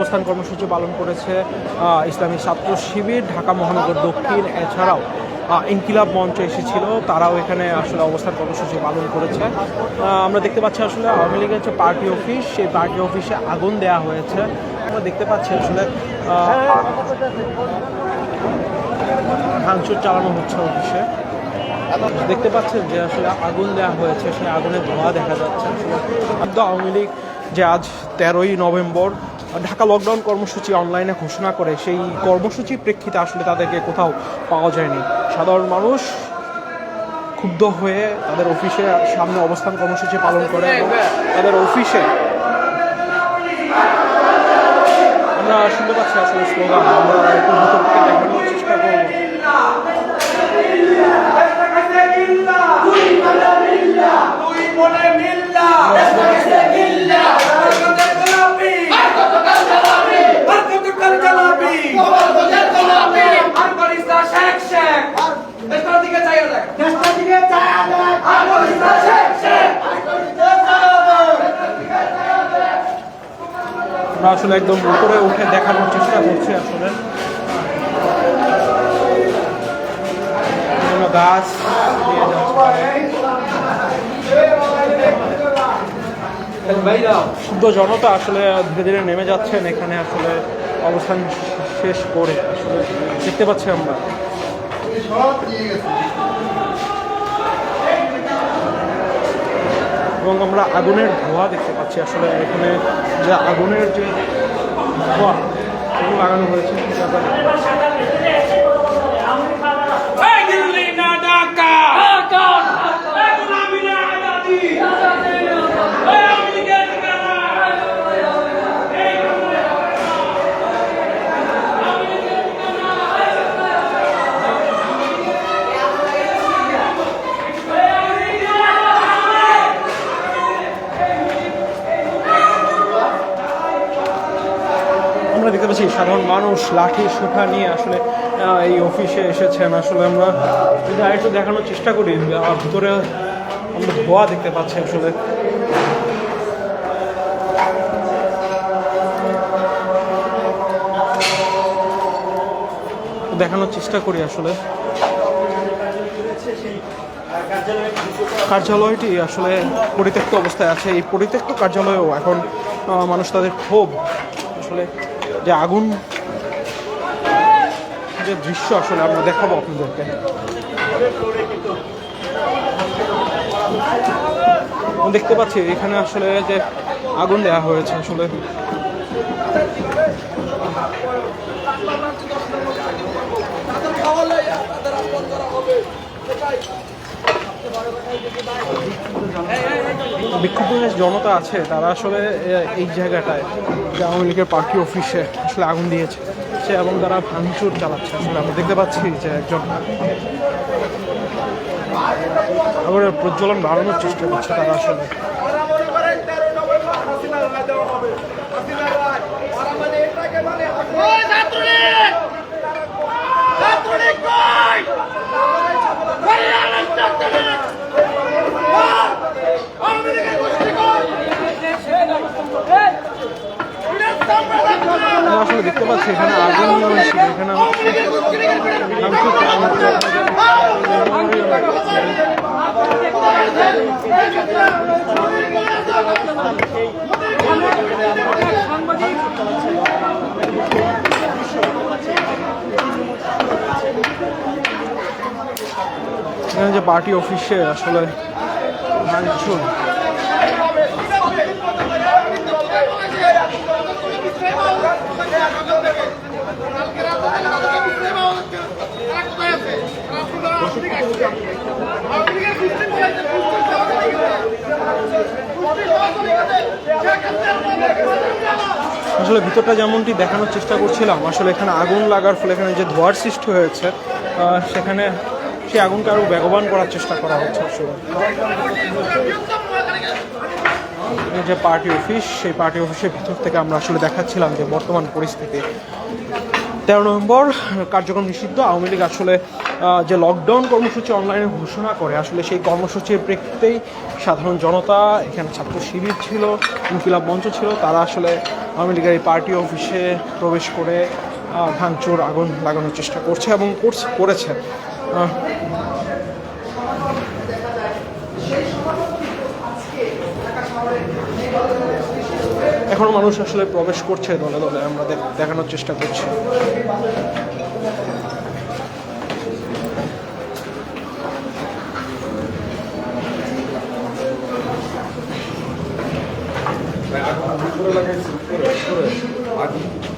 অবস্থান কর্মসূচি পালন করেছে ইসলামী ছাত্র শিবির, ঢাকা মহানগর দক্ষিণ। এছাড়াও ইনকিলাব মঞ্চ এসেছিল, তারাও এখানে আসলে অবস্থান কর্মসূচি পালন করেছে। আমরা দেখতে পাচ্ছি আসলে আওয়ামী লীগের যে পার্টি অফিস, সেই পার্টি অফিসে আগুন দেয়া হয়েছে। আমরা দেখতে পাচ্ছি আসলে ভাঙচুর চালানো হচ্ছে অফিসে। দেখতে পাচ্ছেন যে আসলে আগুন দেওয়া হয়েছে, সেই আগুনের ধোঁয়া দেখা যাচ্ছে। আসলে আওয়ামী লীগ যে আজ তেরোই নভেম্বর ঢাকা লকডাউন কর্মসূচি অনলাইনে ঘোষণা করে, সেই কর্মসূচির প্রেক্ষিতে আসলে তাদেরকে কোথাও পাওয়া যায়নি। সাধারণ মানুষ ক্ষুব্ধ হয়ে তাদের অফিসে সামনে অবস্থান কর্মসূচি পালন করে এবং তাদের অফিসে আমরা শুনতে পাচ্ছি আসলে স্লোগান আমরা একটু আমরা আসলে একদম উপরে উঠে দেখানোর চেষ্টা করছি আসলে। গাছ শুদ্ধ জনতা আসলে ধীরে ধীরে নেমে যাচ্ছেন, এখানে আসলে অবস্থান শেষ করে আসলে দেখতে পাচ্ছি আমরা। এবং আমরা আগুনের ধোঁয়া দেখতে পাচ্ছি। আসলে এখানে যে আগুনের যে ধোঁয়া, সেগুলো লাগানো হয়েছে আমরা দেখতে পাচ্ছি। এই দিল্লি না ঢাকা ঢাকা এই গোলামি না আজাদি এই আমেরিকা ঠিকানা আমরা দেখতে পাচ্ছি, সাধারণ মানুষ লাঠি সুঠা নিয়ে আসলে এই অফিসে এসেছেন। আসলে আমরা যদি আরেকটু দেখানোর চেষ্টা করি ভিতরে আমরা ধোয়া দেখতে পাচ্ছি আসলে। দেখানোর চেষ্টা করি আসলে। কার্যালয়টি আসলে পরিত্যক্ত অবস্থায় আছে। এই পরিত্যক্ত কার্যালয়েও এখন মানুষ তাদের ক্ষোভ, আসলে যে আগুন, যে দৃশ্য আসলে আমরা দেখাবো আপনাদেরকে। দেখতে পাচ্ছি এখানে আসলে যে আগুন দেওয়া হয়েছে আসলে। বিক্ষুব্ধ যে জনতা আছে, তারা আসলে এই জায়গাটায় যে আওয়ামী লীগের পার্টি অফিসে আসলে আগুন দিয়েছে, সে এবং তারা ভাঙচুর চালাচ্ছে। আসলে আমরা দেখতে পাচ্ছি যে একজন আগুনের প্রজ্বলন বাড়ানোর চেষ্টা করছে তারা আসলে। আমরা দেখতে পাচ্ছি এখানে আগুন ছিল এখানে। এখানে যে পার্টি অফিসে আসলে ভাঙচুর আসলে ভিতরটা যেমনটি দেখানোর চেষ্টা করছিলাম, আসলে এখানে আগুন লাগার ফলে এখানে যে ধোয়ার সৃষ্টি হয়েছে সেখানে সেই আগুনকে আরও বেগবান করার চেষ্টা করা হচ্ছে আসলে। যে পার্টি অফিস, সেই পার্টি অফিসের ভিতর থেকে আমরা আসলে দেখাচ্ছিলাম যে বর্তমান পরিস্থিতি। তেরো নভেম্বর কার্যক্রম নিষিদ্ধ, আওয়ামী লীগ আসলে যে লকডাউন কর্মসূচি অনলাইনে ঘোষণা করে, আসলে সেই কর্মসূচির প্রেক্ষিতেই সাধারণ জনতা, এখানে ছাত্র শিবির ছিল, ইনকিলাব মঞ্চ ছিল, তারা আসলে আওয়ামী লীগের পার্টি অফিসে প্রবেশ করে ভাঙচুর, আগুন লাগানোর চেষ্টা করছে এবং করছে- এখনও মানুষ আসলে প্রবেশ করছে দলে দলে, আমরা দেখানোর চেষ্টা করছি। লাগাইছি উপরে আগুন